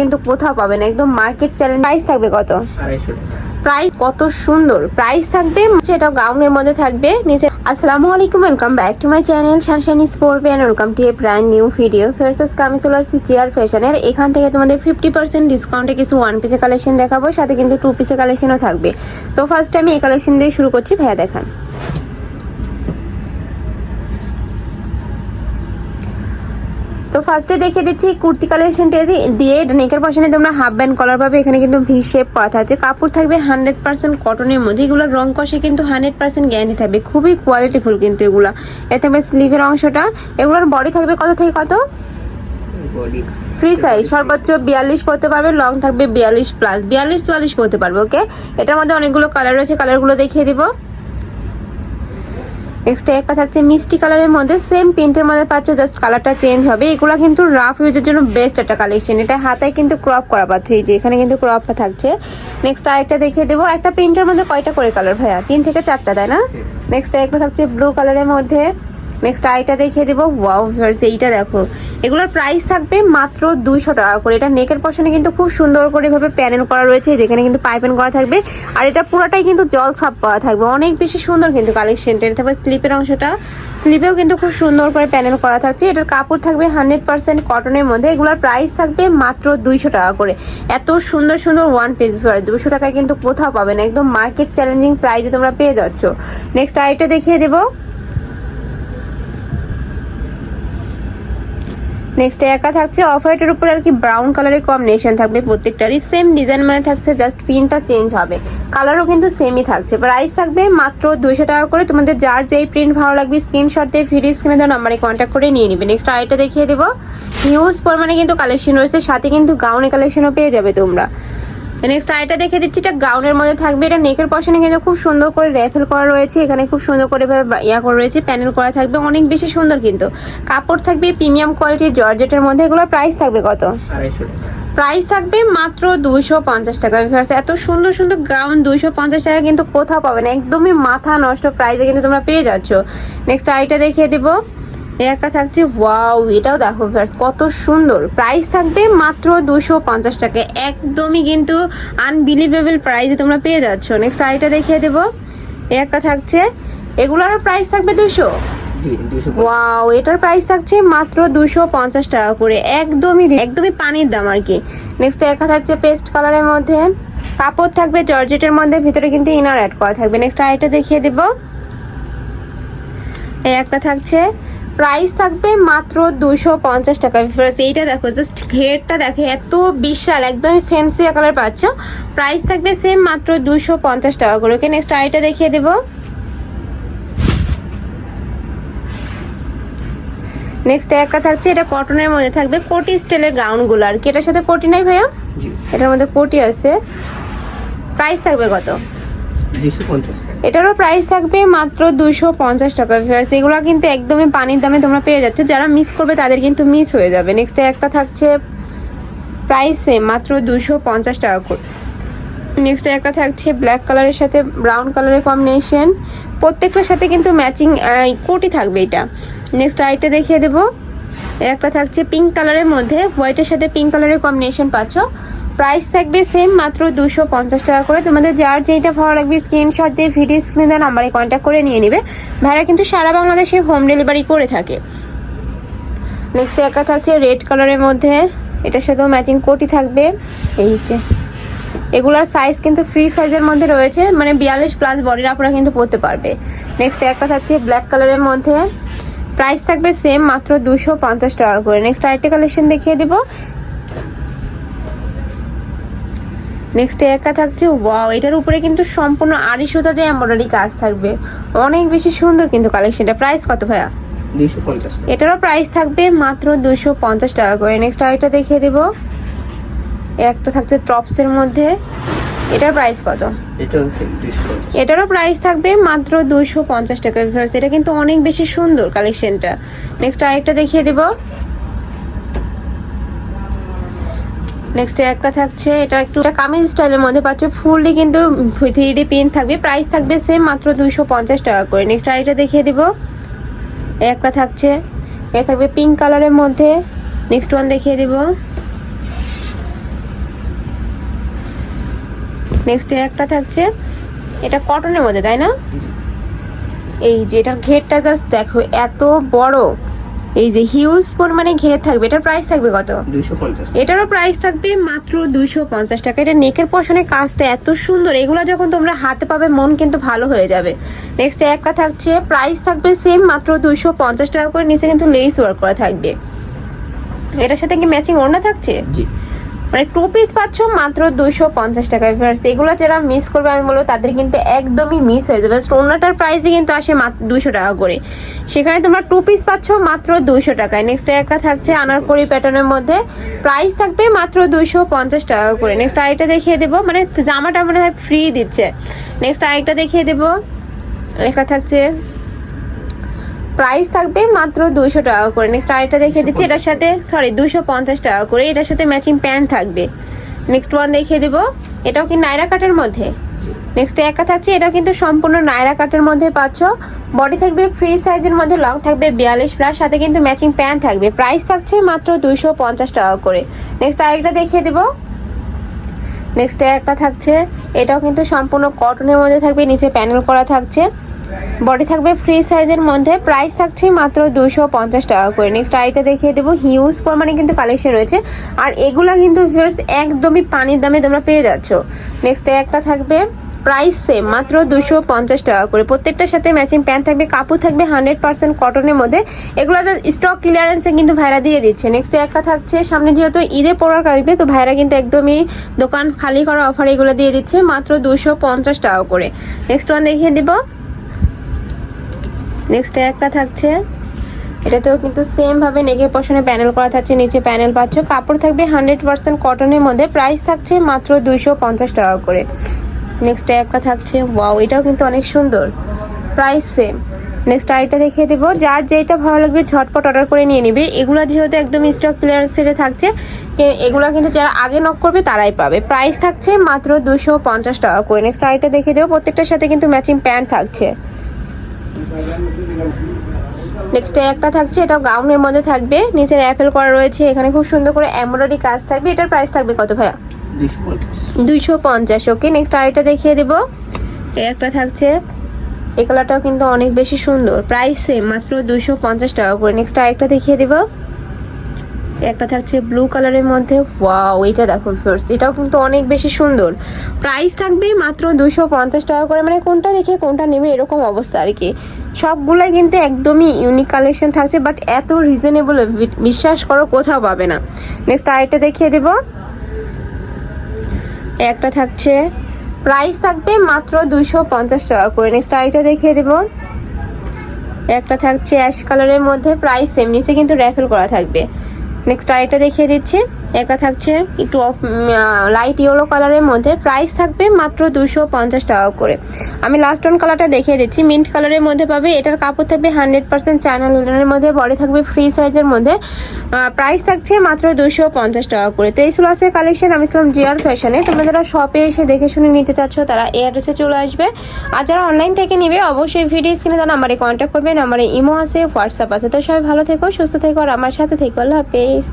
কিন্তু কোথাও পাবেন। একদম মার্কেট চ্যালেঞ্জ প্রাইস থাকবে কত? প্রাইস কত সুন্দর। প্রাইস থাকবে এটা গাউনের মধ্যে থাকবে। নিচে আসসালামু আলাইকুম welcome back to my channel শানশানি sport and welcome to a brand new video ফেরসাস কামি চলে আসছি চেয়ার ফ্যাশনের এখান থেকে তোমাদের ফিফটি পার্সেন্ট ডিসকাউন্টে কিছু ওয়ান পিসে কালেকশন দেখাবো সাথে কিন্তু টু পিসে কালেকশনও থাকবে। তো ফার্স্ট আমি এই কালেকশন দিয়ে শুরু করছি ভাইয়া দেখান। তো ফার্স্টে দেখে দিচ্ছি কুর্তি কালেকশনটা দিয়ে নেকের পশনে তোমরা হাফ ব্যান্ড কলার পাবে এখানে কিন্তু ভি শেপ করা থাকছে কাপড় থাকবে হান্ড্রেড পার্সেন্ট কটনের মধ্যে এগুলোর রং কষে কিন্তু হান্ড্রেড পার্সেন্ট গ্যারান্টি থাকবে। খুবই কোয়ালিটিফুল কিন্তু এগুলো। এ থাকবে স্লিভের অংশটা। এগুলোর বডি থাকবে কত থেকে কত? ফ্রি সাইজ সর্বোচ্চ বিয়াল্লিশ পড়তে পারবে লং থাকবে বিয়াল্লিশ প্লাস বিয়াল্লিশ চুয়াল্লিশ পড়তে পারবে ওকে এটার মধ্যে অনেকগুলো কালার রয়েছে কালারগুলো দেখিয়ে দিব। নেক্সট একটা থাকছে মিষ্টি কালারের মধ্যে সেম প্রিন্টের মধ্যে পাচ্ছ জাস্ট কালারটা চেঞ্জ হবে। এগুলো কিন্তু রাফ ইউজের জন্য বেস্ট একটা কালেকশন এটা হাতায় কিন্তু ক্রপ করা পাচ্ছে এই যে এখানে কিন্তু ক্রপটা থাকছে। নেক্সট আরেকটা দেখিয়ে দেবো। একটা প্রিন্টের মধ্যে কয়টা করে কালার ভাইয়া? তিন থেকে চারটা তাই না? নেক্সট একটা থাকছে ব্লু কালারের মধ্যে নেক্সট আইটা দেখিয়ে দেবো। ওয়াও ভিউয়ার্স এইটা দেখো। এগুলোর প্রাইস থাকবে মাত্র দুইশো টাকা করে। এটা নেকের পশনে কিন্তু খুব সুন্দর করে এভাবে প্যানেল করা রয়েছে। যেখানে কিন্তু পাইপেন করা থাকবে। আর এটা পুরোটাই কিন্তু জল সাপ করা থাকবে। অনেক বেশি সুন্দর কিন্তু কালেকশনটা এটা থাকবে স্লিপের অংশটা। স্লিপেও কিন্তু খুব সুন্দর করে প্যানেল করা থাকছে। এটার কাপড় থাকবে হান্ড্রেড পার্সেন্ট কটনের মধ্যে। এগুলোর প্রাইস থাকবে মাত্র দুইশো টাকা করে। এত সুন্দর সুন্দর ওয়ান পিস দুশো টাকায় কিন্তু কোথাও পাবে না। একদম মার্কেট চ্যালেঞ্জিং প্রাইসে তোমরা পেয়ে যাচ্ছ। নেক্সট আইটা দেখিয়ে দেবো। নেক্সট একটা থাকছে অফ হোয়াইটের উপরে আর কি ব্রাউন কালারের কম্বিনেশন থাকবে প্রত্যেকটারই। সেম ডিজাইন মানে থাকছে জাস্ট প্রিন্টটা চেঞ্জ হবে। কালারও কিন্তু সেমই থাকছে। প্রাইস থাকবে মাত্র দুশো টাকা করে। তোমাদের যার যেই প্রিন্ট ভালো লাগবে স্ক্রিনশট দিয়ে ফ্রি স্ক্রিনে দেওয়া নাম্বারে কন্ট্যাক্ট করে নিয়ে নিবে। নেক্সট আইটা দেখিয়ে দেবো। হিউজ পরিমাণে কিন্তু কালেকশন রয়েছে, সাথে কিন্তু গাউনের কালেকশনও পেয়ে যাবে তোমরা। নেক্সট আইটা দেখে দিচ্ছি এটা গাউনের মধ্যে থাকবে। এটা নেকের পশনে কিন্তু খুব সুন্দর করে র্যাফেল করা রয়েছে। এখানে খুব সুন্দর করে ইয়া করা রয়েছে প্যানেল করা থাকবে। অনেক বেশি সুন্দর কিন্তু। কাপড় থাকবে প্রিমিয়াম কোয়ালিটির জর্জেটের মধ্যে। এগুলোর প্রাইস থাকবে কত? আড়াইশো প্রাইস থাকবে মাত্র দুইশো পঞ্চাশ টাকা। Viewers, এত সুন্দর সুন্দর গাউন দুইশো পঞ্চাশ টাকা কিন্তু কোথাও পাবে না। একদমই মাথা নষ্ট প্রাইসে কিন্তু তোমরা পেয়ে যাচ্ছ। নেক্সট আইটা দেখিয়ে দেবো। এই একটা থাকছে ওয়াও এটাও দেখো ভিউয়ার্স কত সুন্দর। প্রাইস থাকবে মাত্র দুশো পঞ্চাশ টাকা। একদমই কিন্তু আনবিলিভেবল প্রাইসে তোমরা পেয়ে যাচ্ছ। নেক্সট আইটা দেখিয়ে দেবো। এই একটা থাকছে এগুলোরও প্রাইস থাকবে দুশো ওয়াও এটার প্রাইস থাকছে মাত্র দুশো পঞ্চাশ টাকা করে। একদমই একদমই পানির দাম আর কি। নেক্সট একটা থাকছে পেস্ট কালারের মধ্যে। কাপড় থাকবে জর্জেটের মধ্যে ভিতরে কিন্তু ইনার অ্যাড করা থাকবে। নেক্সট আরেকটা দেখিয়ে দেব। এই একটা থাকছে প্রাইস থাকবে মাত্র দুশো পঞ্চাশ টাকা। Viewers, এইটা দেখো জাস্ট ঘেরটা দেখো এত বিশাল একদমই ফ্যান্সি কালার পাচ্ছ। প্রাইস থাকবে সেম মাত্র দুশো পঞ্চাশ টাকা করে। ওকে নেক্সট আরেকটা দেখিয়ে দেবো। নেক্সট একটা থাকছে এটা কটনের মধ্যে থাকবে কোটি স্টাইলের গাউনগুলো আর কি এটার সাথে কোটি নাই ভাইয়া? এটার মধ্যে কোটি আছে। প্রাইস থাকবে কত? এটারও প্রাইস থাকবে মাত্র দুশো পঞ্চাশ টাকা ভিউয়ার্স এগুলো কিন্তু একদমই পানির দামে তোমরা পেয়ে যাচ্ছ। যারা মিস করবে তাদের কিন্তু মিস হয়ে যাবে। নেক্সট একটা থাকছে প্রাইস মাত্র দুশো পঞ্চাশ টাকা করে। নেক্সট একটা থাকছে ব্ল্যাক কালারের সাথে ব্রাউন কালারের কম্বিনেশন প্রত্যেকটার সাথে কিন্তু ম্যাচিং কোটি থাকবে এটা। নেক্সট আইটা দেখিয়ে দেবো। একটা থাকছে পিঙ্ক কালারের মধ্যে। হোয়াইটের সাথে পিঙ্ক কালারের কম্বিনেশন পাচ্ছ। প্রাইস থাকবে সেম মাত্র দুশো পঞ্চাশ টাকা করে। তোমাদের যার যেটা ভালো লাগবে স্ক্রিনশট দিয়ে ভিডিও স্ক্রিনে দেওয়া নাম্বারে কন্ট্যাক্ট করে নিয়ে নিবে। ভাইরা কিন্তু সারা বাংলাদেশে হোম ডেলিভারি করে থাকে। নেক্সট একটা থাকছে রেড কালারের মধ্যে। এটার সাথেও ম্যাচিং কোটি থাকবে। এই যে, এগুলার সাইজ কিন্তু ফ্রি সাইজের মধ্যে রয়েছে। মানে বিয়াল্লিশ প্লাস বডির আপনারা কিন্তু পরতে পারবে। নেক্সট একটা থাকছে ব্ল্যাক কালারের মধ্যে। প্রাইস থাকবে সেম মাত্র দুশো পঞ্চাশ টাকা করে। নেক্সট আরেকটা কালেকশন দেখিয়ে দেবো। নেক্সট একটা থাকছে ওয়াও এটার উপরে কিন্তু সম্পূর্ণ আড়ি সুতা দিয়ে এমব্রয়ডারি কাজ থাকবে। অনেক বেশি সুন্দর কিন্তু কালেকশনটা প্রাইস কত ভাইয়া? এটারও প্রাইস থাকবে মাত্র দুশো পঞ্চাশ টাকা করে। নেক্সট আরেকটা দেখিয়ে দেবো। একটা থাকছে টপসের মধ্যে। এটার প্রাইস কত? এটারও প্রাইস থাকবে মাত্র দুশো পঞ্চাশ টাকা। এটা কিন্তু অনেক বেশি সুন্দর কালেকশনটা নেক্সট আরেকটা দেখিয়ে দেব। নেক্সট একটা থাকছে এটা একটু কামিজ স্টাইলের মধ্যে পাচ্ছে। ফুললি কিন্তু থ্রি ডি প্রিন্ট থাকবে প্রাইস থাকবে সেম মাত্র দুইশো পঞ্চাশ টাকা করে। নেক্সট আরেকটা দেখিয়ে দিব। একটা থাকছে এ থাকবে পিঙ্ক কালারের মধ্যে। নেক্সট ওয়ান দেখিয়ে দিব। নেক্সট একটা থাকছে এটা কটনের মধ্যে তাই না? এই যে এটার ঘেরটা জাস্ট দেখো এত বড়। এই যে হিউজ পরিমাণে ঘের থাকবে এটার প্রাইস থাকবে কত? এটারও প্রাইস থাকবে মাত্র দুইশো পঞ্চাশ টাকা। এটা নেকের পশনে কাজটা এত সুন্দর এগুলো যখন তোমরা হাতে পাবে মন কিন্তু ভালো হয়ে যাবে। নেক্সট একটা থাকছে প্রাইস থাকবে সেম মাত্র দুইশো পঞ্চাশ টাকা করে। নিচে কিন্তু লেস ওয়ার্ক করা থাকবে। এটার সাথে কি ম্যাচিং ওড়না থাকছে? জি। মানে টু পিস পাচ্ছ মাত্র দুইশো পঞ্চাশ টাকায়। ভিউয়ার্স এগুলো যারা মিস করবে, আমি বলব তাদের কিন্তু একদমই মিস হয়ে যাবে। ওনাটার প্রাইসই কিন্তু আসে মাত্র দুশো টাকা করে। সেখানে তোমরা টু পিস পাচ্ছ মাত্র দুইশো টাকায়। নেক্সট একটা থাকছে আনারকলি প্যাটার্নের মধ্যে। প্রাইস থাকবে মাত্র দুইশো পঞ্চাশ টাকা করে। নেক্সট আরেকটা দেখিয়ে দেবো। মানে জামাটা মনে হয় ফ্রি দিচ্ছে। নেক্সট আরেকটা দেখিয়ে দেবো। একটা থাকছে প্রাইস থাকবে মাত্র দুইশো টাকা করে। নেক্সট আরেকটা দেখিয়ে দিচ্ছি এটার সাথে সরি দুইশো পঞ্চাশ টাকা করে। এটার সাথে ম্যাচিং প্যান্ট থাকবে। নেক্সট ওয়ান দেখিয়ে দেবো। এটাও কি নাইরা কাটের মধ্যে? নেক্সট একটা থাকছে এটাও কিন্তু সম্পূর্ণ নাইরা কাটের মধ্যে পাচ্ছ। বডি থাকবে ফ্রি সাইজের মধ্যে লং থাকবে বিয়াল্লিশ প্লাস সাথে কিন্তু ম্যাচিং প্যান্ট থাকবে। প্রাইস থাকছে মাত্র দুইশো পঞ্চাশ টাকা করে। নেক্সট আরেকটা দেখিয়ে দেবো। নেক্সট একটা থাকছে এটাও কিন্তু সম্পূর্ণ কটনের মধ্যে থাকবে নিচে প্যানেল করা থাকছে। বডি থাকবে ফ্রি সাইজের মধ্যে। প্রাইস থাকছে মাত্র দুশো পঞ্চাশ টাকা করে। নেক্সট আইটা দেখিয়ে দেবো। হিউজ পরিমাণে কিন্তু কালেকশন রয়েছে। আর এগুলা কিন্তু ভিউয়ার্স একদমই পানির দামে তোমরা পেয়ে যাচ্ছ। নেক্সট একটা থাকবে। প্রাইস সেম মাত্র দুশো পঞ্চাশ টাকা করে। প্রত্যেকটার সাথে ম্যাচিং প্যান্ট থাকবে, কাপড় থাকবে হান্ড্রেড পার্সেন্ট কটনের মধ্যে। এগুলো স্টক ক্লিয়ারেন্সে কিন্তু ভাইরা দিয়ে দিচ্ছে। নেক্সট একটা থাকছে, সামনে যেহেতু ঈদে পড়ার কাজবে তো ভাইরা কিন্তু একদমই দোকান খালি করা অফার এগুলো দিয়ে দিচ্ছে, মাত্র দুশো পঞ্চাশ টাকা করে। নেক্সট ওয়ান দেখিয়ে দিব। নেক্সট একটা থাকছে। এটাতেও কিন্তু সেম ভাবে নেকের পশনে প্যানেল করা থাকছে, নিচে প্যানেল পাচ্ছ। কাপড় থাকবে হান্ড্রেড পার্সেন্ট কটনের মধ্যে। প্রাইস থাকছে মাত্র দুইশো পঞ্চাশ টাকা করে। নেক্সট একটা থাকছে ওয়াও এটাও কিন্তু অনেক সুন্দর। প্রাইস সেম নেক্সট আইটা দেখিয়ে দেবো। যার যেটা ভালো লাগবে ঝটপট অর্ডার করে নিয়ে নিবে। এগুলো যেহেতু একদম স্টক ক্লিয়ার সেটে থাকছে এগুলো কিন্তু যারা আগে নক করবে তারাই পাবে। প্রাইস থাকছে মাত্র দুশো পঞ্চাশ টাকা করে। নেক্সট আইটা দেখিয়ে দেবো। প্রত্যেকটার সাথে কিন্তু ম্যাচিং প্যান্ট থাকছে। নেক্সট একটা থাকছে এটা গাউনের মধ্যে থাকবে। নিচের অ্যাপেল করা রয়েছে, এখানে খুব সুন্দর করে এমব্রয়ডারি কাজ থাকবে। এটার প্রাইস থাকবে কত ভাইয়া? দুইশো পঞ্চাশ ওকে নেক্সট আরেকটা দেখিয়ে দেবো। একটা থাকছে, এই কালারটাও কিন্তু অনেক বেশি সুন্দর প্রাইস সেম মাত্র দুশো পঞ্চাশ টাকা করে। নেক্সট আরেকটা দেখিয়ে দেবো। একটা থাকছে ব্লু কালারের মধ্যে। ওয়াও এটা দেখো ফার্স্ট এটাও কিন্তু অনেক বেশি সুন্দর। প্রাইস থাকবে মাত্র দুশো পঞ্চাশ টাকা করে মানে কোনটা রেখে কোনটা নেবে এরকম অবস্থা আর কি। সবগুলোই কিন্তু একদমই ইউনিক কালেকশন থাকছে বাট এত রিজনেবল বিশ্বাস করো কোথাও পাবে না। নেক্সট আরেকটা দেখিয়ে দেবো। একটা থাকছে প্রাইস থাকবে মাত্র দুশো পঞ্চাশ টাকা করে। নেক্সট আইটা দেখিয়ে দেবো। একটা থাকছে অ্যাশ কালারের মধ্যে প্রাইস সেম নিচে কিন্তু র্যাফেল করা থাকবে। নেক্সট আরেকটা দেখিয়ে দিচ্ছি। একটা থাকছে একটু লাইট ইয়েলো কালারের মধ্যে। প্রাইস থাকবে মাত্র দুশো পঞ্চাশ টাকা করে। আমি লাস্ট ওয়ান কালারটা দেখিয়ে দিচ্ছি। মিন্ট কালারের মধ্যে পাবে। এটার কাপড় থাকবে হান্ড্রেড পার্সেন্ট চায়না মধ্যে বডি থাকবে ফ্রি সাইজের মধ্যে। প্রাইস থাকছে মাত্র দুশো পঞ্চাশ টাকা করে। তো এই ছিল আছে কালেকশন আমি ছিলাম জিয়ার ফ্যাশনে তোমরা যারা শপে এসে দেখে শুনে নিতে চাচ্ছ, তারা এই অ্যাড্রেসে চলে আসবে। আর যারা অনলাইন থেকে নিবে, অবশ্যই ভিডিও স্ক্রিনে তার নাম্বারে কন্ট্যাক্ট করবে। নাম্বারে ইমো আছে হোয়াটসঅ্যাপ আছে। তো সবাই ভালো থেকো, সুস্থ থেকো, আর আমার সাথে থেকো। আল্লাহ হাফেজ।